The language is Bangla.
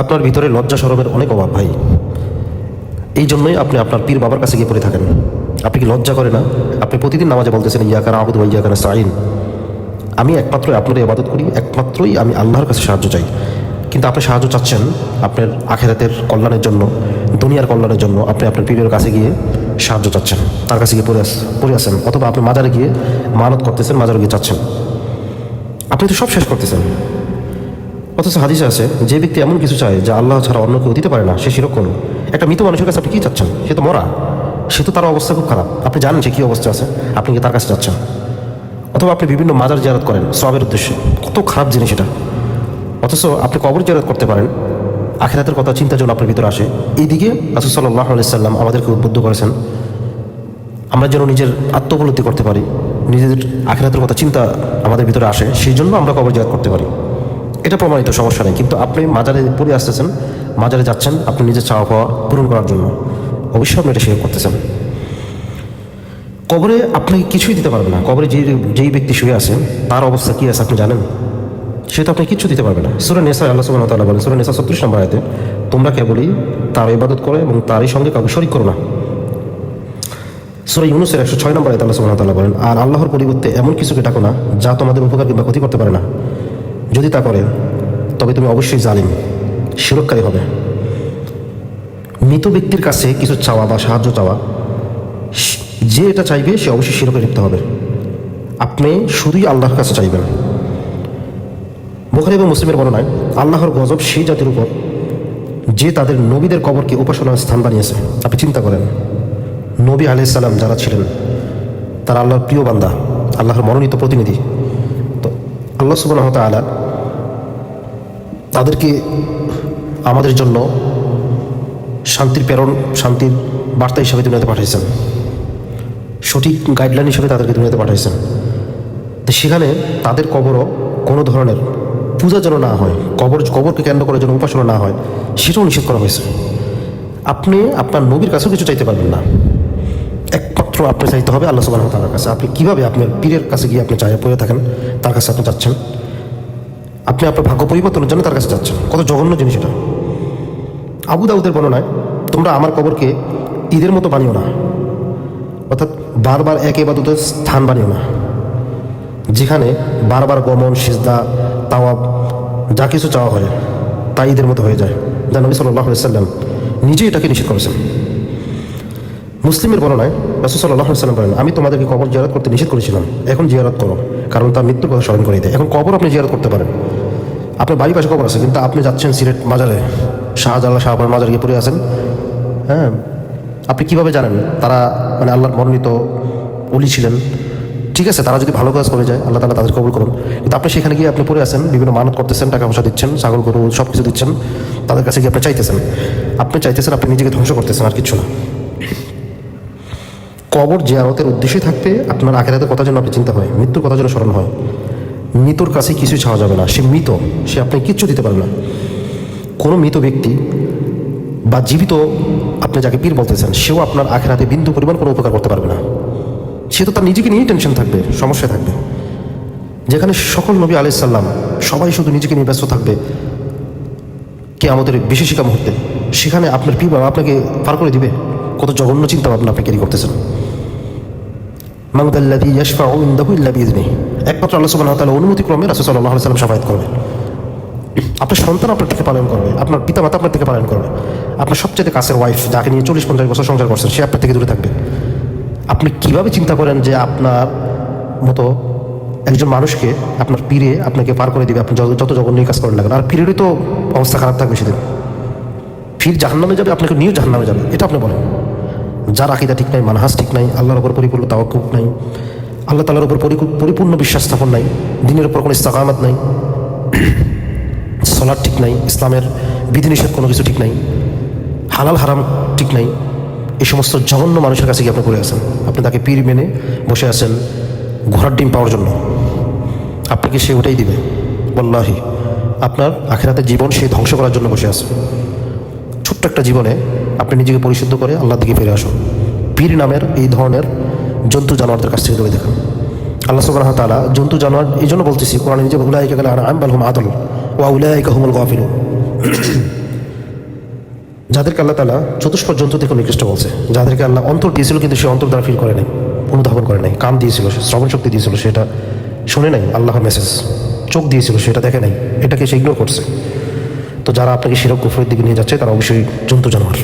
আপনার ভিতরে লজ্জা সরমের অনেক অভাব ভাই। এই জন্যই আপনি আপনার পীর বাবার কাছে গিয়ে পড়ে থাকেন। আপনি কি লজ্জা করে না? আপনি প্রতিদিন নামাজে বলতেছেন ইয়াকার আবুদ বা ইয়াকার সাইন আমি একমাত্র আপনার ইবাদত করি, একমাত্রই আমি আল্লাহর কাছে সাহায্য চাই। কিন্তু আপনি সাহায্য চাচ্ছেন আপনার আখেরাতের কল্যাণের জন্য, দুনিয়ার কল্যাণের জন্য। আপনি আপনার পীরের কাছে গিয়ে সাহায্য চাচ্ছেন, তার কাছে গিয়ে পড়ে আস, পড়ে আসেন। অথবা আপনি মাজারে গিয়ে মানত করতেছেন, মাজারে গিয়ে চাচ্ছেন। আপনি তো সব শেষ করতেছেন। অথচ হাদিসে আছে, যে ব্যক্তি এমন কিছু চায় যা আল্লাহ ছাড়া অন্য কেউ দিতে পারে না, সে করুন একটা মৃত মানুষের কাছে আপনি কী চাচ্ছেন? সে তো মরা। সে তো তার অবস্থা খুব খারাপ। আপনি জানেন সে কী অবস্থা আছে? আপনি কি তার কাছে যাচ্ছেন? অথবা আপনি বিভিন্ন মাজার জিয়ারত করেন, সবের উদ্দেশ্যে। কত খারাপ জিনিস এটা। অথচ আপনি কবর জিয়ারত করতে পারেন। আখেরাতের কথা চিন্তা যেন আপনার ভিতরে আসে। এইদিকে রাসুসাল্লাহ সাল্লাম আমাদেরকে উদ্বুদ্ধ করেছেন, আমরা যেন নিজের আত্মোপলব্ধি করতে পারি, নিজেদের আখেরাতের কথা চিন্তা আমাদের ভিতরে আসে, সেই জন্য আমরা কবর জিয়ারত করতে পারি। এটা প্রমাণিত, সমস্যা নেই। কিন্তু আপনি মাজারে পড়ে আসতেছেন, মাজারে যাচ্ছেন, আপনি নিজের চাওয়া পাওয়া পূরণ করার জন্য। অবশ্যই আপনি এটা শেয়ার করতেছেন। কবরে আপনাকে কিছুই দিতে পারবে না। কবরে যে, যেই ব্যক্তি শুয়ে আছেন তার অবস্থা কী আছে আপনি জানেন? সে তো আপনি কিচ্ছু দিতে পারবে না। সুরা নেশা আল্লাহ সুবাহ তাল্লাহ বলেন, সুরা নেশা ছত্রিশ নম্বর আয়তে, তোমরা কেবলই তার ইবাদত করো এবং তারই সঙ্গে কাউকে শরিক করো না। সুরা ইউনুসের একশো ছয় নম্বর আয়তে আল্লাহ সুবাহ তাল্লাহ বলেন, আর আল্লাহর পরিবর্তে এমন কিছুকে ডাকো না, যা তোমাদের উপকার কিংবা ক্ষতি করতে পারে না। যদি তা করে, তবে তুমি অবশ্যই জালিম সুরক্ষারী হবে। মৃত ব্যক্তির কাছে কিছু চাওয়া বা সাহায্য চাওয়া, যে এটা চাইবে, সে অবশ্যই শিরকে লিপ্ত হবে। আপনি শুধুই আল্লাহর কাছে চাইবেন। বোখারি এবং মুসলিমের বর্ণনায় আল্লাহর গজব সেই জাতির উপর, যে তাদের নবীদের কবরকে উপাসনার স্থান বানিয়েছে। আপনি চিন্তা করেন, নবী আলাইসাল্লাম যারা ছিলেন, তারা আল্লাহর প্রিয় বান্দা, আল্লাহর মনোনীত প্রতিনিধি। তো আল্লাহ সুবাহ তালা তাদেরকে আমাদের জন্য শান্তির প্রেরণ, শান্তির বার্তা হিসাবে দুনিয়াতে পাঠিয়েছেন সঠিক গাইডলাইন হিসেবে তাদেরকে দুনিয়াতে পাঠিয়েছেন তো সেখানে তাদের কবরও কোনো ধরনের পূজা যেন না হয়, কবর, কবরকে কেন্দ্র করে যেন উপাসনা না হয়, সেটাও নিষেধ করা হয়েছে। আপনি, আপনার নবীর কাছেও কিছু চাইতে পারবেন না। একমাত্র আপনি চাইতে হবে আল্লাহ সুবাহ তালার কাছে। আপনি কীভাবে আপনার পীরের কাছে গিয়ে আপনি চাই পড়ে থাকেন, তার কাছে আপনি যাচ্ছেন আপনি আপনার ভাগ্য পরিবর্তনের জন্য তার কাছে যাচ্ছেন। কত জঘন্য জিনিস এটা। আবু দাউদের বর্ণনায় তোমরা আমার কবরকে ঈদের মতো বানিও না। অর্থাৎ বারবার একে বা এবাদতের স্থান বানিও না। যেখানে বারবার গমন, সিজদা, তাওয়াব, যা কিছু চাওয়া হয়, তা ঈদের মতো হয়ে যায়। যা নবী সাল্লাহ সাল্লাম নিজেই এটাকে নিষেধ করেছেন। মুসলিমের বর্ণনায় রাসুল সাল্লাহ সাল্লাম বলেন, আমি তোমাদেরকে কবর জিয়ারত করতে নিষেধ করেছিলাম। এখন জিয়ারত করো, কারণ তার মৃত্যুর কথা স্মরণ করে দেয়। এখন কবর আপনি জিয়ারত করতে পারেন। আপনার বাড়ি পাশে কবর আছে, কিন্তু আপনি যাচ্ছেন সিলেট মাজারে, শাহজালাল শাহবার মাজারে গিয়ে পড়ে আছেন। হ্যাঁ আপনি কীভাবে জানেন? তারা মানে আল্লাহর মনোনীত অলি ছিলেন। ঠিক আছে, তারা যদি ভালো কাজ করে যায়, আল্লাহ তালা তাদের কবল করুন। কিন্তু আপনি সেখানে গিয়ে আপনি পড়ে আছেন, বিভিন্ন মানত করতেছেন, টাকা পয়সা দিচ্ছেন, ছাগল গরু সব কিছু দিচ্ছেন, তাদের কাছে গিয়ে আপনি চাইতেছেন। আপনি চাইতেছেন, আপনি নিজেকে ধ্বংস করতেছেন, আর কিছু না। কবর জিয়ারতের উদ্দেশ্যই থাকবে আপনার আখেরাতের কথা যেন আপনি চিন্তা হয়, মৃত্যুর কথা যেন স্মরণ হয়। মৃত্যুর কাছে কিছুই ছাওয়া যাবে না। সে মৃত, সে আপনাকে কিচ্ছু দিতে পারবে না। কোনো মৃত ব্যক্তি বা জীবিত আপনি যাকে পীর বলতেছেন, সেও আপনার আখেরাতে বিন্দু পরিমাণ কোনো উপকার করতে পারবে না। সে তো তার নিজেকে নিয়েই টেনশন থাকবে, সমস্যায় থাকবে। যেখানে সকল নবী আলাইসাল্লাম সবাই শুধু নিজেকে নিয়ে ব্যস্ত থাকবে কে আমাদের বিশেষিকা মুহূর্তে। সেখানে আপনার পীর বাবা আপনাকে পার করে দিবে। কত জঘন্য চিন্তা ভাবনা আপনি ক্যারি করতেছেন। মাংদাল্লাদি ইয়াশফা ও ইন্দাহু ইল্লা বিজনি একমাত্র আল্লাহ সুবহানাহু ওয়া তাআলা অনুমতি ক্রমে রাসূল আলাইহি সাল্লাম শাফায়াত করবে আপনার সন্তান আপনার থেকে পালন করবে, আপনার পিতা মাতা আপনার থেকে পালন করবে। আপনার সবচেয়ে কাছের ওয়াইফ যাকে নিয়ে চল্লিশ পঞ্চাশ বছর সংসার করছেন, সে আপনার থেকে দূরে থাকবে। আপনি কীভাবে চিন্তা করেন যে আপনার মতো একজন মানুষকে আপনার পীরে আপনাকে পার করে দিবে? আপনি যত যত জঘন্য কাজ করেন লাগেন আর পীরেরই তো অবস্থা খারাপ থাকবে সেদিন। ফির জাহান্নামে যাবে, আপনাকে নিয়েও জাহান্নামে যাবে, এটা আপনি বলেন। যার আকিদা ঠিক নাই মানহাস ঠিক নাই, আল্লাহর ওপর পরিপূর্ণ তাওয়াক্কুফ নাই। আল্লাহ তালার উপর পরিপূর্ণ বিশ্বাস স্থাপন নাই, দিনের উপর কোনো ইস্তাকামাত নাই সলার ঠিক নাই, ইসলামের বিধিনিষেধ কোনো কিছু ঠিক নাই, হালাল হারাম ঠিক নাই এই সমস্ত জঘন্য মানুষের কাছে গিয়ে আপনি পড়ে আছেন? আপনি তাকে পীর মেনে বসে আছেন ঘোড়ার ডিম পাওয়ার জন্য। আপনাকে সে ওটাই দিবে? বল্লাহি আপনার আখেরাতের জীবন সে ধ্বংস করার জন্য বসে আছে। ছোট্ট একটা জীবনে আপনি নিজেকে পরিশুদ্ধ করে আল্লাহর দিকে ফিরে আসুন। পীর নামের এই ধরনের জন্তু জানোয়ারদের কাছ থেকে দূরে দেখুন আল্লাহ সুবাহ তালা জন্তু জানোয়ার, এই জন্য বলতেছি, কোরআন নিজে উলাইকে গেলে আর আম বালহুম আদল ওয়া উলাইকা হুমুল গাফিলুন। যাদেরকে আল্লাহ তালা চতুষ্পদ জন্তু থেকে নিকৃষ্ট বলছে। যাদেরকে আল্লাহ অন্তর দিয়েছিল, কিন্তু সে অন্তর দ্বারা ফিল করে নাই, অনুধাবন করে নাই, কান দিয়েছিল, সে শ্রবণ শক্তি দিয়েছিল, সেটা শুনে নাই, আল্লাহর মেসেজ চোখ দিয়েছিল, সেটা দেখে নাই, এটাকে সে ইগনোর করছে। তো যারা আপনাকে সেরকম কুফরের দিকে নিয়ে যাচ্ছে, তারা অবশ্যই জন্তু জানোয়ার।